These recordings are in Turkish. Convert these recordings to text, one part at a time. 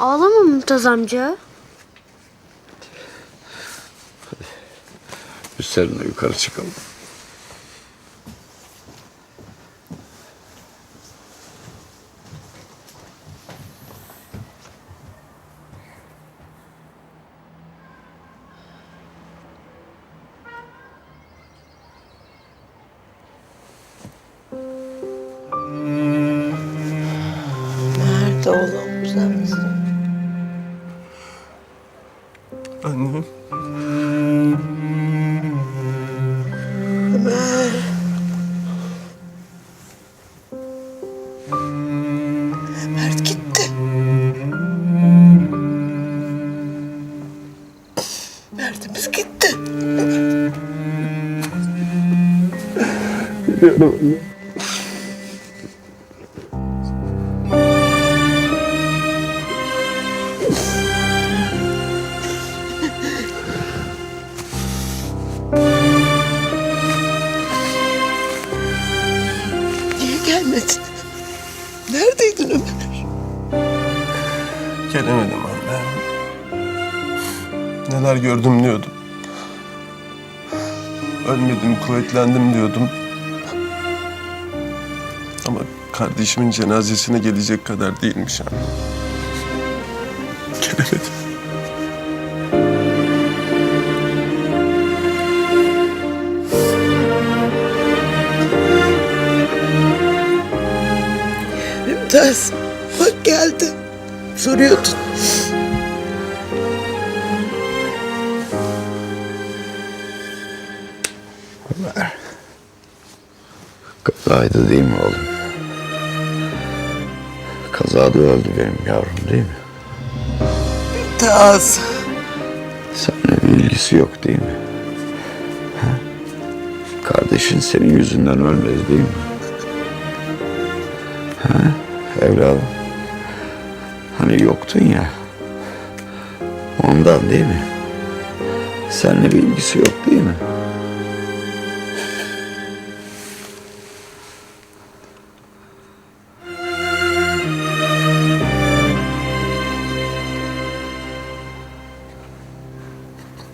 Ağlama Mümtaz amca. Biz seninle yukarı çıkalım. Nerede oğlum sen misin? Annem. Ömer. Mert gitti. Mert'imiz gitti. Niye Gelemedim anne. Neler gördüm diyordum. Ölmedim, kuvvetlendim diyordum. Ama kardeşimin cenazesine gelecek kadar değilmiş anne. Gelemedim. Mümtaz. Bak geldi. Soruyordun. Ömer. Kazaydı değil mi oğlum? Kazada öldü benim yavrum değil mi? Mümtaz. Seninle bir ilgisi yok değil mi? Ha? Kardeşin senin yüzünden ölmedi değil mi? Ha? Evladım. Hani yoktun ya. Ondan değil mi? Seninle bir ilgisi yok değil mi?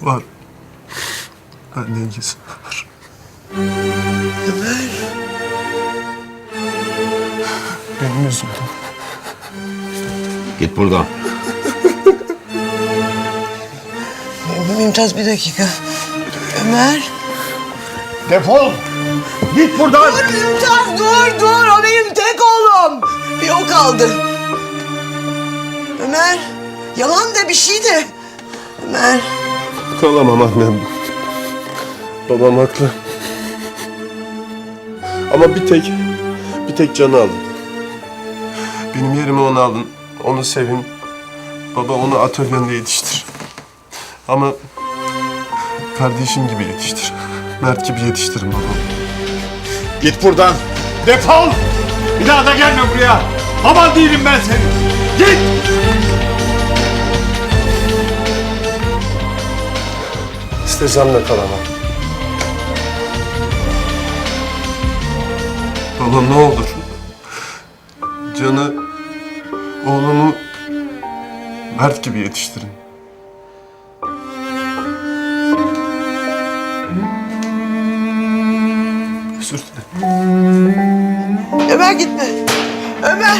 Var. Bende ilgisi Git buradan. Mümtaz bir dakika. Ömer. Defol! Git buradan! Dur Mümtaz dur dur. O benim tek oğlum. Bir o kaldı. Ömer. Yalan da bir şey de. Ömer. Kalamam annem. Babam haklı. Ama bir tek, bir tek canı alın. Benim yerime onu alın. Onu sevin. Baba onu atölyende yetiştir. Ama kardeşim gibi yetiştir. Mert gibi yetiştirin babamı. Git buradan. Defol. Bir daha da gelme buraya. Aman değilim ben senin. Git. İstesem de kalamam. Baba ne olur. Canı, Mert gibi yetiştirin. Özür. Ömer gitme. Ömer.